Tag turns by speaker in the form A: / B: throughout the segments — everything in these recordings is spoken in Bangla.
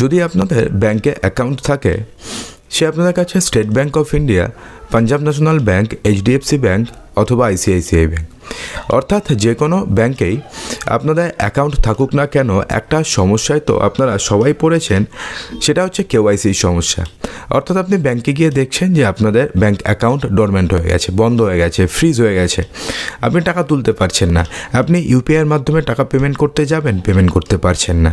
A: যদি আপনাদের ব্যাংকে অ্যাকাউন্ট থাকে, সে আপনাদের কাছে State Bank of India, Punjab National Bank, HDFC Bank অথবা আইসিআইসিআই ব্যাংক। অর্থাৎ যে কোনো ব্যাংকেই আপনাদের অ্যাকাউন্ট থাকুক না কেন, একটা সমস্যায় তো আপনারা সবাই পড়েছেন, সেটা হচ্ছে কেওয়াইসির সমস্যা। অর্থাৎ আপনি ব্যাংকে গিয়ে দেখছেন যে আপনাদের ব্যাংক অ্যাকাউন্ট ডরমেন্ট হয়ে গেছে, বন্ধ হয়ে গেছে, ফ্রিজ হয়ে গেছে। আপনি টাকা তুলতে পারছেন না। আপনি ইউপিআইয়ের মাধ্যমে টাকা পেমেন্ট করতে যাবেন, পেমেন্ট করতে পারছেন না।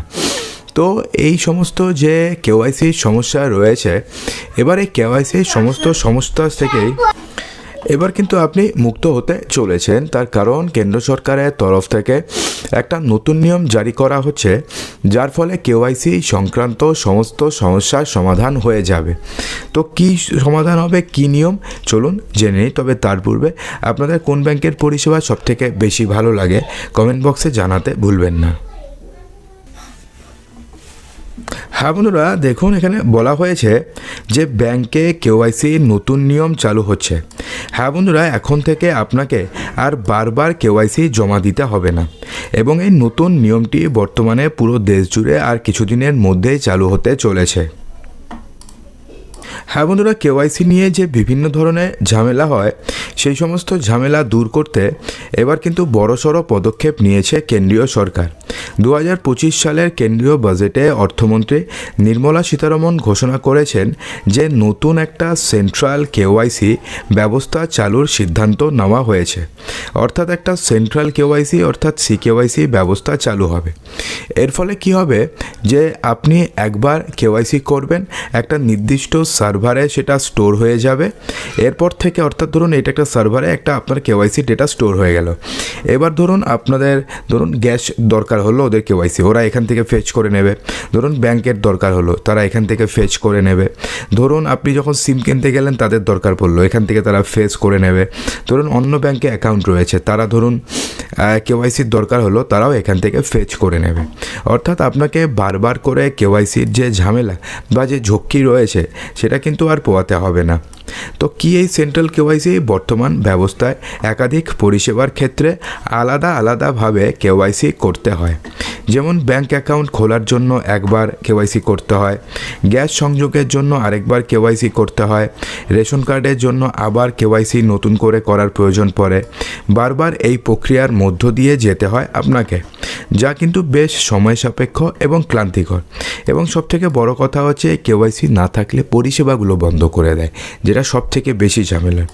A: তো এই সমস্ত যে কেওয়াইসির সমস্যা রয়েছে, এবার এই কেওয়াইসির সমস্ত সমস্যা থেকেই এবার কিন্তু আপনি মুক্ত হতে চলেছেন। তার কারণ কেন্দ্র সরকারের তরফ থেকে একটা নতুন নিয়ম জারি করা হচ্ছে, যার ফলে কেওয়াইসি সংক্রান্ত সমস্ত সমস্যার সমাধান হয়ে যাবে। তো কি সমাধান হবে, কি নিয়ম, চলুন জেনে নিই। তবে তার পূর্বে আপনাদের কোন ব্যাংকের পরিষেবা সবথেকে বেশি ভালো লাগে, কমেন্ট বক্সে জানাতে ভুলবেন না। হ্যাঁ বন্ধুরা দেখুন এখানে বলা হয়েছে যে ব্যাংকে কেওয়াইসি নতুন নিয়ম চালু হচ্ছে। হ্যাঁ বন্ধুরা এখন থেকে আপনাকে আর বারবার কেওয়াইসি জমা দিতে হবে না। এবং এই নতুন নিয়মটি বর্তমানে পুরো দেশ জুড়ে আর কিছুদিনের মধ্যেই চালু হতে চলেছে। হ্যাঁ বন্ধুরা কেওয়াইসি নিয়ে যে বিভিন্ন ধরনের ঝামেলা হয়, সেই সমস্ত ঝামেলা দূর করতে এবার কিন্তু বড়সড় পদক্ষেপ নিয়েছে কেন্দ্রীয় সরকার। দু পঁচিশ সালের কেন্দ্রীয় বাজেটে অর্থমন্ত্রী নির্মলা সীতারমন ঘোষণা করেছেন যে নতুন একটা সেন্ট্রাল কেওয়াইসি ব্যবস্থা চালুর সিদ্ধান্ত নেওয়া হয়েছে। অর্থাৎ একটা সেন্ট্রাল কেওয়াইসি অর্থাৎ সি কেওয়াইসি ব্যবস্থা চালু হবে। এর ফলে কি হবে? যে আপনি একবার কেওয়াইসি করবেন, একটা নির্দিষ্ট সার্ভারে সেটা স্টোর হয়ে যাবে। এরপর থেকে অর্থাৎ ধরুন এটা একটা সার্ভারে একটা আপনার কেওয়াইসি ডেটা স্টোর হয়ে গেল। এবার ধরুন আপনাদের, ধরুন গ্যাস দরকার হলো ওদের কেওয়াইসি ওরা এখান থেকে ফেচ করে নেবে। ধরুন ব্যাংকের দরকার হলো, তারা এখান থেকে ফেচ করে নেবে। ধরুন আপনি যখন সিম কিনতে গেলেন, তাদের দরকার পড়ল, এখান থেকে তারা ফেচ করে নেবে। ধরুন অন্য ব্যাংকে অ্যাকাউন্ট রয়েছে, তারা ধরুন কেওয়াইসির দরকার হলো, তারাও এখান থেকে ফেচ করে নেবে। অর্থাৎ আপনাকে বারবার করে কেওয়াইসির যে ঝামেলা বা যে ঝক্কি রয়েছে, সেটা কিন্তু আর পোয়াতে হবে না। তো কি এই সেন্ট্রাল কেওয়াইসি বর্তমান ব্যবস্থায় একাধিক পরিষেবার ক্ষেত্রে আলাদা আলাদাভাবে কেওয়াইসি করতে হয়? যেমন ব্যাংক অ্যাকাউন্ট খোলার জন্য একবার কেওয়াইসি করতে হয়, গ্যাস সংযোগের জন্য আরেকবার কেওয়াইসি করতে হয়, রেশন কার্ডের জন্য আবার কেওয়াইসি নতুন করে করার প্রয়োজন পড়ে। বারবার এই প্রক্রিয়ার মধ্য দিয়ে যেতে হয় আপনাকে। যা কিন্তু বেশ সময় সাপেক্ষ এবং ক্লান্তিকর। এবং সবথেকে বড় কথা হচ্ছে, কেওয়াইসি না থাকলে পরিষেবাগুলো বন্ধ করে দেয়, যেটা সবথেকে বেশি ঝামেলা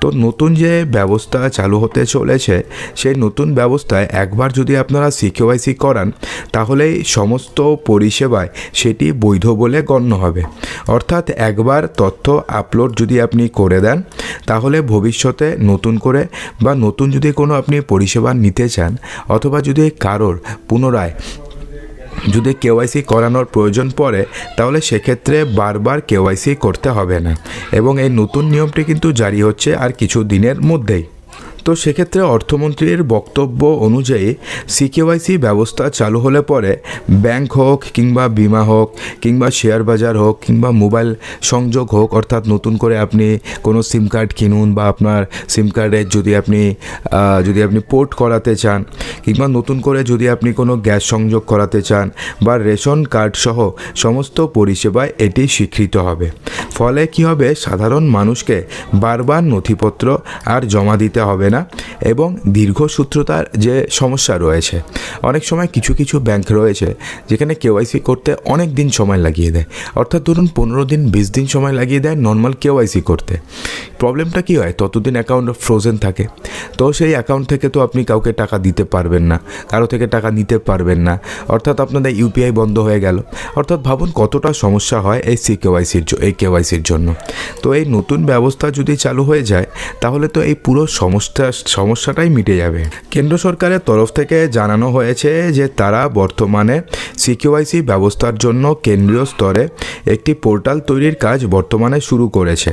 A: তো নতুন যে ব্যবস্থা চালু হতে চলেছে, সেই নতুন ব্যবস্থায় একবার যদি আপনারা সিকেওয়াইসি করান তাহলেই সমস্ত পরিষেবায় সেটি বৈধ বলে গণ্য হবে। অর্থাৎ একবার তথ্য আপলোড যদি আপনি করে দেন, তাহলে ভবিষ্যতে নতুন করে বা নতুন যদি কোনো আপনি পরিষেবা নিতে চান, অথবা যদি কারোর পুনরায় যদি কেওয়াইসি করানোর প্রয়োজন পড়ে, তাহলে সেক্ষেত্রে বারবার কেওয়াইসি করতে হবে না। এবং এই নতুন নিয়মটি কিন্তু জারি হচ্ছে আর কিছু দিনের মধ্যেই। তো সেক্ষেত্রে অর্থমন্ত্রীর বক্তব্য অনুযায়ী সিকেওয়াইসি ব্যবস্থা চালু হলে পরে ব্যাংক হোক কিংবা বিমা হোক কিংবা শেয়ার বাজার হোক কিংবা মোবাইল সংযোগ হোক, অর্থাৎ নতুন করে আপনি কোনো সিম কার্ড কিনুন বা আপনার সিম কার্ডের যদি আপনি যদি আপনি পোর্ট করাতে চান কিংবা নতুন করে যদি আপনি কোনো গ্যাস সংযোগ করাতে চান বা রেশন কার্ড সহ সমস্ত পরিষেবায় এটি স্বীকৃত হবে। ফলে কি হবে? সাধারণ মানুষকে বারবার নথিপত্র আর জমা দিতে হবে না। এবং দীর্ঘসূত্রতার যে সমস্যা রয়েছে, অনেক সময় কিছু কিছু ব্যাংক রয়েছে যেখানে কেওয়াইসি করতে অনেক দিন সময় লাগিয়ে দেয়। অর্থাৎ ধরুন পনেরো দিন, বিশ দিন সময় লাগিয়ে দেয় নর্মাল কেওয়াইসি করতে। প্রবলেমটা কী হয়? ততদিন অ্যাকাউন্ট ফ্রোজেন থাকে। তো সেই অ্যাকাউন্ট থেকে তো আপনি কাউকে টাকা দিতে পারবেন না, কারও থেকে টাকা নিতে পারবেন না। অর্থাৎ আপনাদের ইউপিআই বন্ধ হয়ে গেল। অর্থাৎ ভাবুন কতটা সমস্যা হয় এই সি কেওয়াইসির এই কেওয়াইসির জন্য। তো এই নতুন ব্যবস্থা যদি চালু হয়ে যায়, তাহলে তো এই পুরো সমস্যা সমস্যাটাই মিটে যাবে। কেন্দ্র সরকারের তরফ থেকে জানানো হয়েছে যে তারা বর্তমানে সিকিউআইসি ব্যবস্থার জন্য কেন্দ্রীয় স্তরে একটি পোর্টাল তৈরির কাজ বর্তমানে শুরু করেছে।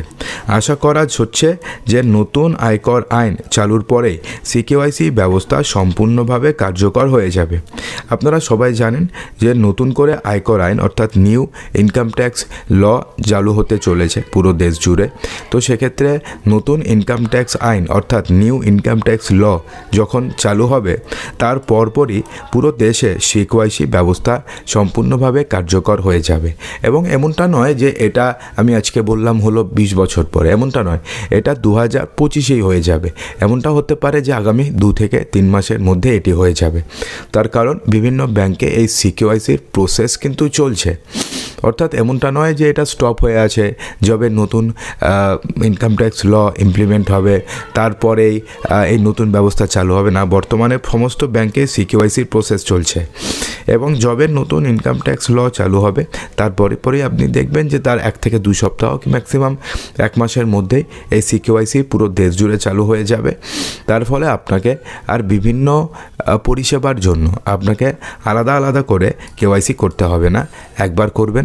A: আশা করা হচ্ছে যে নতুন আয়কর আইন চালুর পরেই সিকিউআইসি ব্যবস্থা সম্পূর্ণভাবে কার্যকর হয়ে যাবে। আপনারা সবাই জানেন যে নতুন করে আয়কর আইন অর্থাৎ নিউ ইনকাম ট্যাক্স ল চালু হতে চলেছে পুরো দেশ জুড়ে। তো সেক্ষেত্রে নতুন ইনকাম ট্যাক্স আইন অর্থাৎ new new income tax law যখন চালু হবে, তার পরপরই পুরো দেশে সিকোয়াইসি ব্যবস্থা সম্পূর্ণভাবে কার্যকর হয়ে যাবে। এবং এমনটা নয় যে এটা আমি আজকে বললাম হলো বিশ বছর পরে, এমনটা নয়। এটা দু হাজার পঁচিশেই হয়ে যাবে। এমনটা হতে পারে যে আগামী দু থেকে তিন মাসের মধ্যে এটি হয়ে যাবে। তার কারণ বিভিন্ন ব্যাংকে এই সিকিউআইসির প্রসেস কিন্তু চলছে। অর্থাৎ এমনটা নয় যে এটা স্টপ হয়ে আছে যবে নতুন ইনকাম ট্যাক্স ল ইমপ্লিমেন্ট হবে, তারপরেই এই নতুন ব্যবস্থা চালু হবে না। বর্তমানে সমস্ত ব্যাংকে সিকিউআইসির প্রসেস চলছে এবং যবে নতুন ইনকাম ট্যাক্স ল চালু হবে। তারপরে পরেই আপনি দেখবেন যে তার এক থেকে দুই সপ্তাহ কি ম্যাক্সিমাম এক মাসের মধ্যেই এই সিকিউআইসি পুরো দেশ জুড়ে চালু হয়ে যাবে। তার ফলে আপনাকে আর বিভিন্ন পরিষেবার জন্য আপনাকে আলাদা আলাদা করে কেওয়াইসি করতে হবে না। একবার করবেন